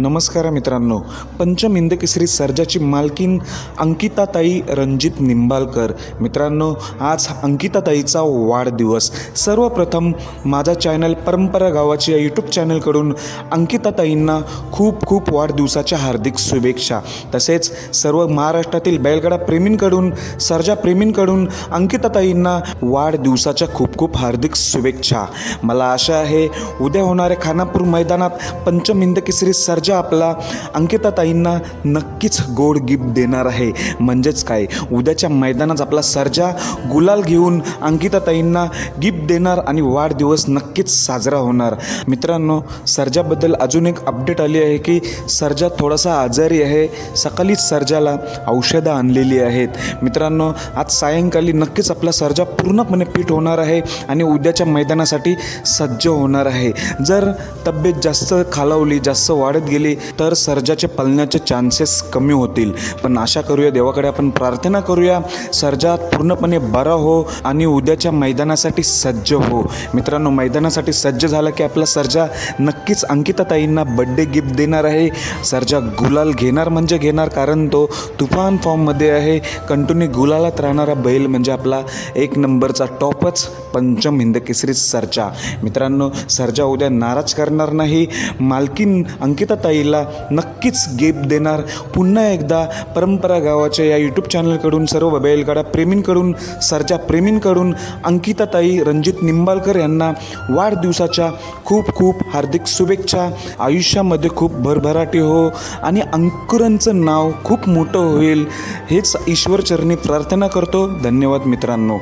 नमस्कार मित्रांनो. पंचम इंदकेसरी सर्जाची मालकीन अंकिताताई रणजित निंबाळकर. मित्रांनो आज अंकिताताईचा वाढदिवस. सर्वप्रथम माझा चॅनल परंपरा गावाची या यूट्यूब चॅनलकडून अंकिताताईंना खूप खूप वाढदिवसाच्या हार्दिक शुभेच्छा. तसेच सर्व महाराष्ट्रातील बैलगाडा प्रेमींकडून सर्जा प्रेमींकडून अंकिताताईंना वाढदिवसाच्या खूप खूप हार्दिक शुभेच्छा. मला आशा आहे उद्या होणाऱ्या खानापूर मैदानात पंचम इंदकेसरी सर्जा आपला अंकिताताईंना नक्कीच गोड गिफ्ट देणार आहे. म्हणजेच काय? उद्याच्या मैदानात आपला सर्जा गुलाल घेऊन अंकिताताईंना गिफ्ट देणार आणि वाढदिवस नक्कीच साजरा होणार. मित्रांनो सर्जाबद्दल अजून एक अपडेट आली आहे की सर्जा थोडासा आजारी आहे. सकाळीच सर्जाला औषधं आणलेली आहेत. मित्रांनो आज सायंकाळी नक्कीच आपला सर्जा पूर्णपणे फिट होणार आहे आणि उद्याच्या मैदानासाठी सज्ज होणार आहे. जर तब्येत जास्त खालावली जास्त वाढत गेली तर सर्जाचे पळण्याचे चान्सेस कमी होतील. पण आशा करूया देवाकडे आपण प्रार्थना करूया. सर्जा पूर्णपणे बरा हो आणि उद्याच्या मैदानासाठी सज्ज हो. मित्रांनो मैदानासाठी सज्ज झाला की आपला सर्जा नक्कीच अंकिताताईंना बड्डे गिफ्ट देणार आहे. सर्जा गुलाल घेणार म्हणजे घेणार कारण तो तुफान फॉर्ममध्ये आहे. कंटिन्यू गुलालात राहणारा बैल म्हणजे आपला एक नंबरचा टॉपच पंचम हिंद केसरी सर्जा. मित्रांनो सर्जा उद्या नाराज करणार नाही. मालकीन ताईला नक्कीच गेप देणार. पुन्हा एकदा परंपरा गावाच्या या यूट्यूब चॅनलकडून सर्व बैलगाडा प्रेमींकडून सरच्या प्रेमींकडून अंकिता ताई रणजित निंबाळकर यांना वाढदिवसाच्या खूप खूप हार्दिक शुभेच्छा. आयुष्यामध्ये खूप भरभराटी हो आणि अंकुरांचं नाव खूप मोठं होईल हेच ईश्वरचरणी प्रार्थना करतो. धन्यवाद मित्रांनो.